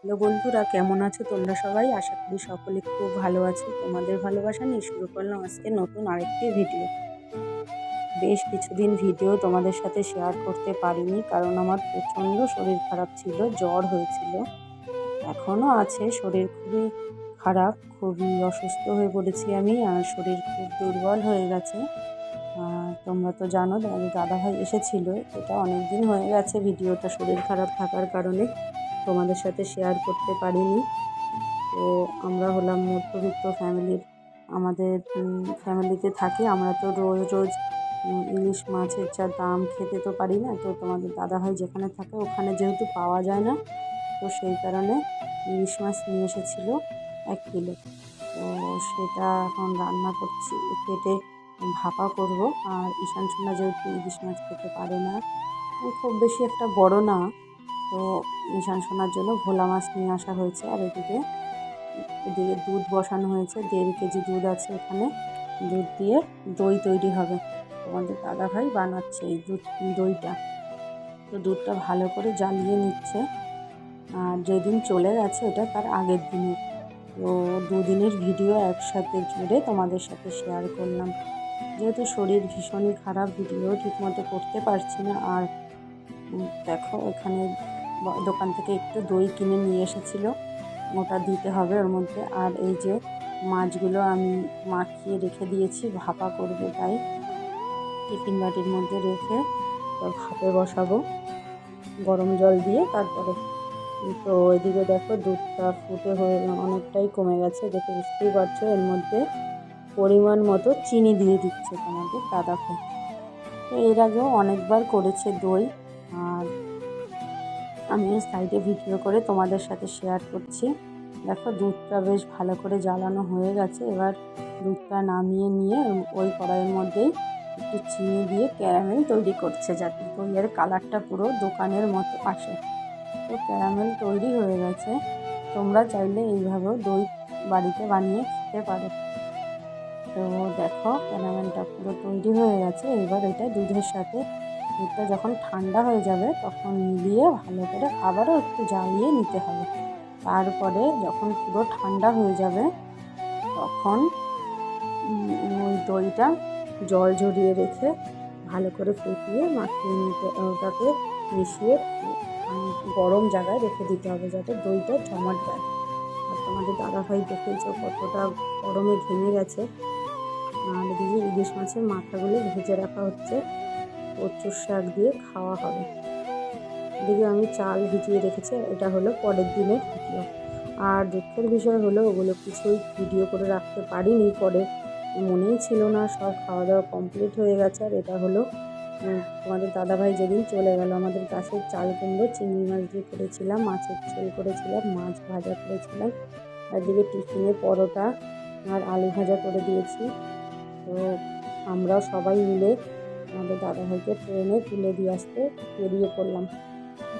Hello বন্ধুরা, কেমন আছো তোমরা সবাই? আশা করি সকলে খুব ভালো আছো। তোমাদের ভালোবাসা নিয়ে শুরু করলাম আজকে নতুন আরেকটি ভিডিও বেশ কিছুদিন ভিডিও তোমাদের সাথে শেয়ার করতে পারিনি কারণ আমার প্রচণ্ড শরীর খারাপ ছিল, জ্বর হয়েছিল। এখনও আছে, শরীর খুবই খারাপ, খুবই অসুস্থ হয়ে পড়েছি আমি, আর শরীর খুব দুর্বল হয়ে গেছে। তোমরা তো জানো দাদাভাই এসেছিল, এটা অনেক দিন হয়ে গেছে ভিডিওটা শরীর খারাপ থাকার কারণে। তোমাদের সাথে শেয়ার করতে পারিনি। তো আমরা হলাম মধ্যবিত্ত ফ্যামিলির আমাদের ফ্যামিলিতে থাকি। আমরা তো রোজ রোজ ইলিশ মাছের যা দাম খেতে তো পারি না। তো তোমাদের দাদাভাই যেখানে থাকে, ওখানে যেহেতু পাওয়া যায় না, তো সেই কারণে ইলিশ মাছ নিয়ে এসেছিল এক কিলো। তো সেটা এখন রান্না করছি, কেটে ভাপা করব। আর ঈশান সোনা যেহেতু ইলিশ মাছ খেতে পারে না খুব বেশি একটা বড় না। তো ঈশান সোনার জন্য ভোলা মাছ নিয়ে আসা হয়েছে আর এদিকে এদিকে দুধ বসানো হয়েছে, দেড় কেজি দুধ আছে এখানে। দুধ দিয়ে দই তৈরি হবে। তোমাদের দাদাভাই বানাচ্ছে এই দুধ, দইটা। তো দুধটা ভালো করে জ্বালিয়ে নিচ্ছে। আর যেদিন চলে গেছে ওটা তার আগের দিনের তো দুদিনের ভিডিও একসাথে জুড়ে তোমাদের সাথে শেয়ার করলাম। যেহেতু শরীর ভীষণই খারাপ, ভিডিও ঠিকমতো করতে পারছি না। আর দেখো এখানে দোকান থেকে একটু দই কিনে নিয়ে এসেছিল। ওটা দিতে হবে ওর মধ্যে। আর এই যে মাছগুলো আমি মাখিয়ে রেখে দিয়েছি, ভাপা করবে তাই। টিফিন বাটির মধ্যে রেখে ভাপে বসাবো। গরম জল দিয়ে তারপরে তো ওইদিকে দেখো দুধটা ফুটে হয়ে অনেকটাই কমে গেছে। দেখে বুঝতেই পারছ, এর মধ্যে পরিমাণ মতো চিনি দিয়ে দিচ্ছে তোমাদের। দাদাকে তো এর আগেও অনেকবার করেছে দই। আর আমিও সাইডে ভিডিও করে তোমাদের সাথে শেয়ার করছি। দেখো, দুধটা বেশ ভালো করে জ্বালানো হয়ে গেছে। এবার দুধটা নামিয়ে নিয়ে ওই কড়াইয়ের মধ্যেই একটু চিনি দিয়ে ক্যারামেল তৈরি করছে যাতে দইয়ের কালারটা পুরো দোকানের মতো আসে। তো ক্যারামেল তৈরি হয়ে গেছে। তোমরা চাইলে এইভাবেও দই বাড়িতে বানিয়ে খেতে পারো। তো দেখো ক্যারামেলটা পুরো তৈরি হয়ে গেছে। এবার এটা দুধের সাথে দুধটা যখন ঠান্ডা হয়ে যাবে তখন মিলিয়ে ভালো করে আবারও একটু জ্বালিয়ে নিতে হবে। তারপরে যখন পুরো ঠান্ডা হয়ে যাবে তখন ওই দইটা জল ঝরিয়ে রেখে ভালো করে ফুটিয়ে মাখিয়ে নিতে, ওটাকে মিশিয়ে গরম জায়গায় রেখে দিতে হবে যাতে দইটা জমাট যায়। আর তোমাদের দাদাভাই দেখেছ কতটা গরমে ঘেমে গেছে। আর এদিকে ইলিশ মাছের মাথাগুলো ভেজে রাখা হচ্ছে। কচুর শাক দিয়ে খাওয়া হবে। এদিকে আমি চাল ভিজিয়ে রেখেছি এটা হলো পরের দিনের ভিডিও। আর দুঃখের বিষয় হলো, ওগুলো কিছুই ভিডিও করে রাখতে পারিনি, পরে মনেই ছিল না, সব খাওয়া দাওয়া কমপ্লিট হয়ে গেছে। আর এটা হলো তোমাদের দাদাভাই যেদিন চলে গেল, আমাদের গাছের চাল কুমড়ো, চিংড়ি মাছ দিয়ে করেছিলাম, মাছের ঝোল করেছিলাম, মাছ ভাজা করেছিলাম। এদিকে টিফিনে পরোটা আর আলু ভাজা করে দিয়েছি। তো আমরা সবাই মিলে আমাদের দাদা দাদাভাইকে ট্রেনে তুলে দিয়ে আসতে বেরিয়ে পড়লাম।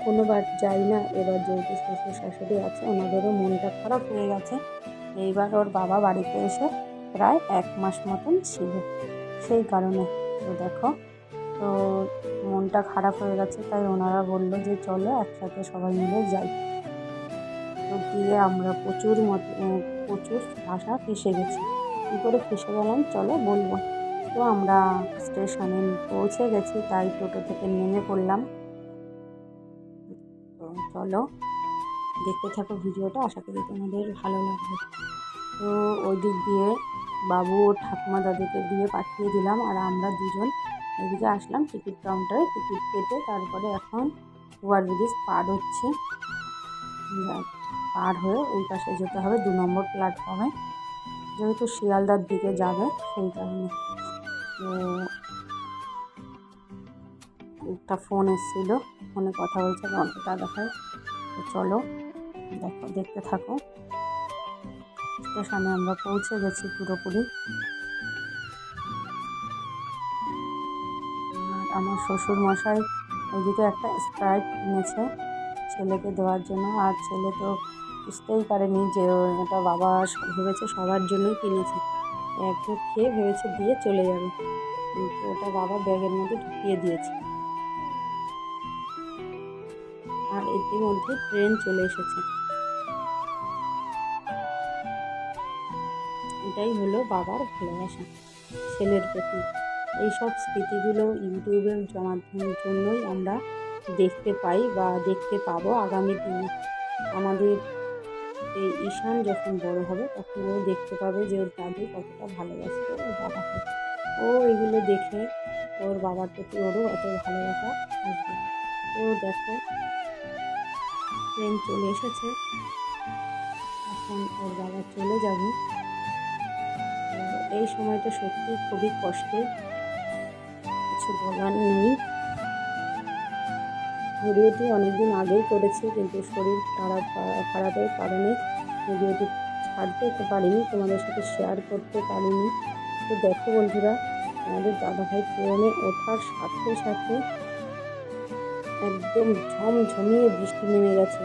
কোনোবার যাই না, এবার যেহেতু শ্বশুর শাশুড়ি আছে, ওনাদেরও মনটা খারাপ হয়ে গেছে। এইবার ওর বাবা বাড়িতে এসে প্রায় এক মাস মতন ছিল। সেই কারণে, তো দেখো, তো মনটা খারাপ হয়ে গেছে, তাই ওনারা বলল যে, চলো একসাথে সবাই মিলে যাই। তো গিয়ে আমরা প্রচুর মতো, প্রচুর ভাষা ফেসে গেছি। কী করে ফেসে গেলাম, চলো বলব। তো আমরা স্টেশনে পৌঁছে গেছি, তাই টোটো থেকে নেমে পড়লাম। তো চলো দেখতে থাকো ভিডিওটা, আশা করি তোমাদের ভালো লাগবে। তো ওই দিক দিয়ে বাবু ও ঠাকুমা দাদুকে দিয়ে পাঠিয়ে দিলাম, আর আমরা দুজন এদিকে আসলাম টিকিট কাউন্টারে। টিকিট কেটে তারপরে এখন ওভার ব্রিজ পার হচ্ছে। পার হয়ে ওই পাশে যেতে হবে দু নম্বর প্ল্যাটফর্মে যেহেতু শিয়ালদার দিকে যাবে, সেই কারণে। একটা ফোন এসেছিল, ফোনে কথা বলছে ঘণ্টা দেখায়। তো চলো, দেখো, দেখতে থাকো। স্টেশনে আমরা পৌঁছে গেছি পুরোপুরি। আমার শ্বশুর মশাই ওইদিকে একটা স্প্রাইট কিনেছে ছেলেকে দেওয়ার জন্য। আর ছেলে তো বুঝতেই পারেনি যে এটা বাবা ভেবেছে সবার জন্যই কিনেছে। এক খেয়ে ভেবেছে দিয়ে চলে যাবে। কিন্তু ওটা বাবা ব্যাগের মধ্যে ঢুকিয়ে দিয়েছে। আর ইতিমধ্যে ট্রেন চলে এসেছে। এটাই হলো বাবার ভালোবাসা ছেলের প্রতি। এইসব স্মৃতিগুলো ইউটিউবের মাধ্যমের জন্যই আমরা দেখতে পাই বা দেখতে পাবো আগামী দিনে। আমাদের এই ঈশান যখন বড় হবে, তখন ও দেখতে পাবে যে ওর দাদু কতটা ভালোবাসতো ওর বাবাকে ও এগুলো দেখে ওর বাবার প্রতি ওরও অত ভালোবাসা আসবে তো দেখো ট্রেন চলে এসেছে। এখন ওর বাবা চলে যাবে। এই সময়টা সত্যি খুবই কষ্টের। কিছু বলার নেই। ভিডিওটি অনেকদিন আগেই করেছি, কিন্তু শরীর খারাপ, খারাপের কারণে ভিডিওটি ছাড়তে পারিনি, তোমাদের সাথে শেয়ার করতে পারিনি। তো দেখো বন্ধুরা, আমাদের দাদাভাই ট্রেনে ওঠার সাথে সাথে একদম ঝমঝমিয়ে বৃষ্টি নেমে গেছে।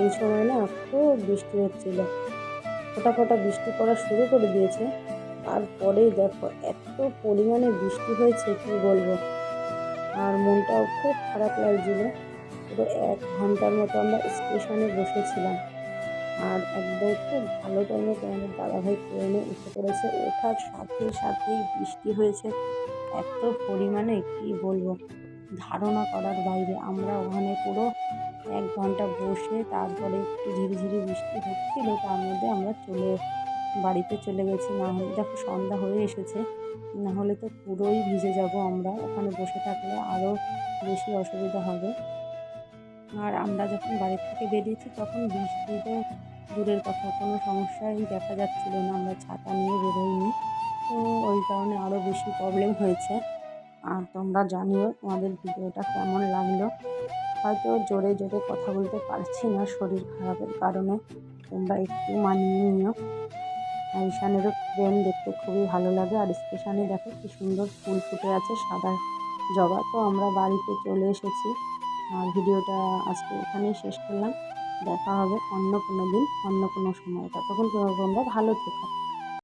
এই সময় না খুব বৃষ্টি হচ্ছিল। ফোটা ফোটা বৃষ্টি পড়া শুরু করে দিয়েছে। তারপরেই দেখো, এত পরিমাণে বৃষ্টি হয়েছে, কি বলব? আর মনটাও খুব খারাপ লাগছিল। পুরো এক ঘণ্টার মতো আমরা স্টেশনে বসেছিলাম। আর একদম খুব ভালো টাইমে তোমাদের দাদাভাই ট্রেনে উঠে পড়েছে। ওঠার সাথে সাথেই বৃষ্টি হয়েছে। এত পরিমাণে কি বলব? ধারণা করার বাইরে আমরা ওখানে পুরো এক ঘণ্টা বসে তারপরে একটু ঝিরিঝিরি বৃষ্টি হচ্ছিল, তার মধ্যে আমরা চলে বাড়িতে চলে গেছি। না হলে দেখো সন্ধ্যা হয়ে এসেছে। না হলে তো পুরোই ভিজে যাব আমরা, ওখানে বসে থাকলে আরও বেশি অসুবিধা হবে। আর আমরা যখন বাড়ি থেকে বেরিয়েছি, তখন বৃষ্টিতে দূরের কথা, কোনো সমস্যাই দেখা যাচ্ছিল না, আমরা ছাতা নিয়ে বেরোইনি। তো ওই কারণে আরও বেশি প্রবলেম হয়েছে। আর তোমরা জানিও তোমাদের ভিডিওটা কেমন লাগল। হয়তো জোরে জোরে কথা বলতে পারছি না শরীর খারাপের কারণে, তোমরা একটু মানিয়ে নিও। আর ঈশানেরও ট্রেন দেখতে খুবই ভালো লাগে। আর স্টেশনে দেখো কি সুন্দর ফুল ফুটে আছে, সাদা জবা। তো আমরা বাড়িতে চলে এসেছি। আর ভিডিওটা আজকে এখানেই শেষ করলাম। দেখা হবে অন্য কোনো দিন, অন্য কোনো সময়। ততক্ষণ তোমরা ভালো থেকো।